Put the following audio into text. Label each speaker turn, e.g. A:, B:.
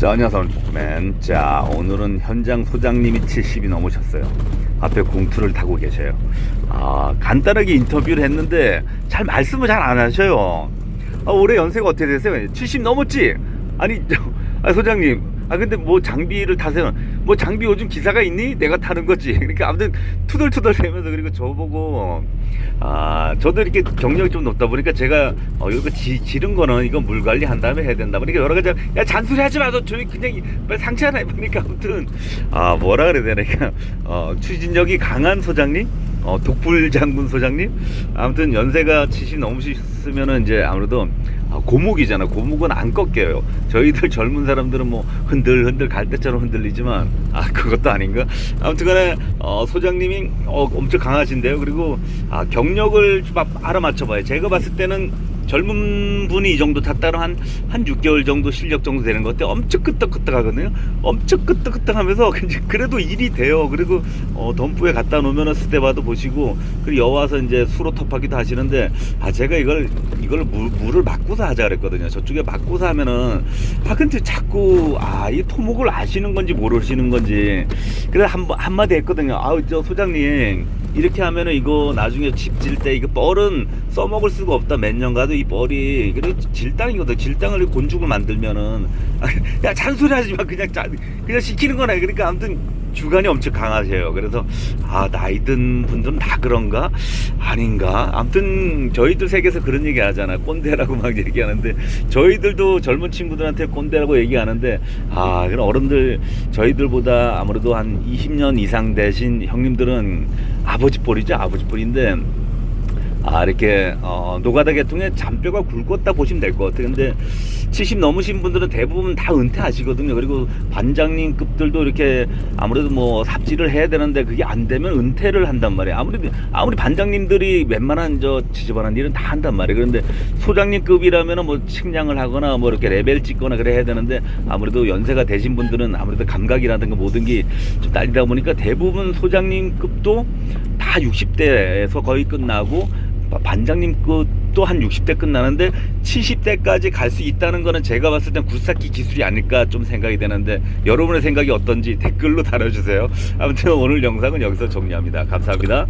A: 자, 안녕하세요. 맨. 자, 오늘은 현장 소장님이 70이 넘으셨어요. 앞에 공투를 타고 계셔요. 아, 간단하게 인터뷰를 했는데 잘 말씀을 잘 안 하셔요. 아, 올해 연세가 어떻게 되세요? 70 넘었지? 아니, 저, 아, 소장님. 아, 근데 뭐 장비를 타세요. 뭐 장비 요즘 기사가 있니? 내가 타는 거지. 그러니까 아무튼 투덜투덜 대면서 그리고 저보고 아, 저도 이렇게 경력이 좀 높다 보니까 제가 어, 이거 지, 지른 거는 이거 물 관리 한 다음에 해야 된다 보니까 여러 가지 야 잔소리 하지 마도 저희 그냥 이- 빨리 상체 하나 해보니까 아무튼 아 뭐라 그래야 되나 그러니까 어, 추진력이 강한 소장님 어, 독불 장군 소장님? 아무튼 연세가 70 넘으셨으면은 이제 아무래도 아, 고목이잖아. 고목은 안 꺾여요. 저희들 젊은 사람들은 뭐 흔들흔들 갈대처럼 흔들리지만 아 그것도 아닌가? 아무튼간에 어, 소장님이 어, 엄청 강하신데요. 그리고 아, 경력을 좀 알아맞혀봐요. 제가 봤을 때는 젊은 분이 이 정도 탔다면 한, 한 6개월 정도 실력 정도 되는 것 같아요. 엄청 끄떡끄떡 하거든요. 엄청 끄떡끄떡 하면서 그래도 일이 돼요. 그리고 어, 덤프에 갖다 놓으면 스테바도 보시고 그리고 여와서 이제 수로 톱하기도 하시는데 아 제가 이걸 이걸 물, 물을 맞고서 하자 그랬거든요. 저쪽에 맞고서 하면은 아 근데 자꾸 아 이 토목을 아시는 건지 모르시는 건지 그래 한 한마디 했거든요. 아우 저 소장님 이렇게 하면은 이거 나중에 집 질 때 이거 뻘은 써먹을 수가 없다 몇 년 가도 이 뻘이 그리고 질당이거든. 질당을 곤죽을 만들면은 아, 야 잔소리 하지 마. 그냥 짜, 그냥 시키는 거네. 그러니까 아무튼 주관이 엄청 강하세요. 그래서 아 나이 든 분들은 다 그런가? 아닌가? 아무튼 저희들 세계에서 그런 얘기 하잖아. 꼰대라고 막 얘기하는데 저희들도 젊은 친구들한테 꼰대라고 얘기하는데 아 그런 어른들 저희들보다 아무래도 한 20년 이상 되신 형님들은 아버지 뻘이죠. 아버지 뻘인데 아 이렇게 어, 노가다 계통에 잔뼈가 굵었다 보시면 될 것 같아요. 근데 70 넘으신 분들은 대부분 다 은퇴하시거든요. 그리고 반장님급들도 이렇게 아무래도 뭐 삽질을 해야 되는데 그게 안 되면 은퇴를 한단 말이에요. 아무리 아무리 반장님들이 웬만한 저 지저분한 일은 다 한단 말이에요. 그런데 소장님급이라면은 뭐 측량을 하거나 뭐 이렇게 레벨 찍거나 그래 해야 되는데 아무래도 연세가 되신 분들은 아무래도 감각이라든가 모든 게 좀 딸리다 보니까 대부분 소장님급도 다 60대에서 거의 끝나고 반장님 것도 한 60대 끝나는데 70대까지 갈 수 있다는 거는 제가 봤을 땐 굴삭기 기술이 아닐까 좀 생각이 되는데 여러분의 생각이 어떤지 댓글로 달아주세요. 아무튼 오늘 영상은 여기서 정리합니다. 감사합니다.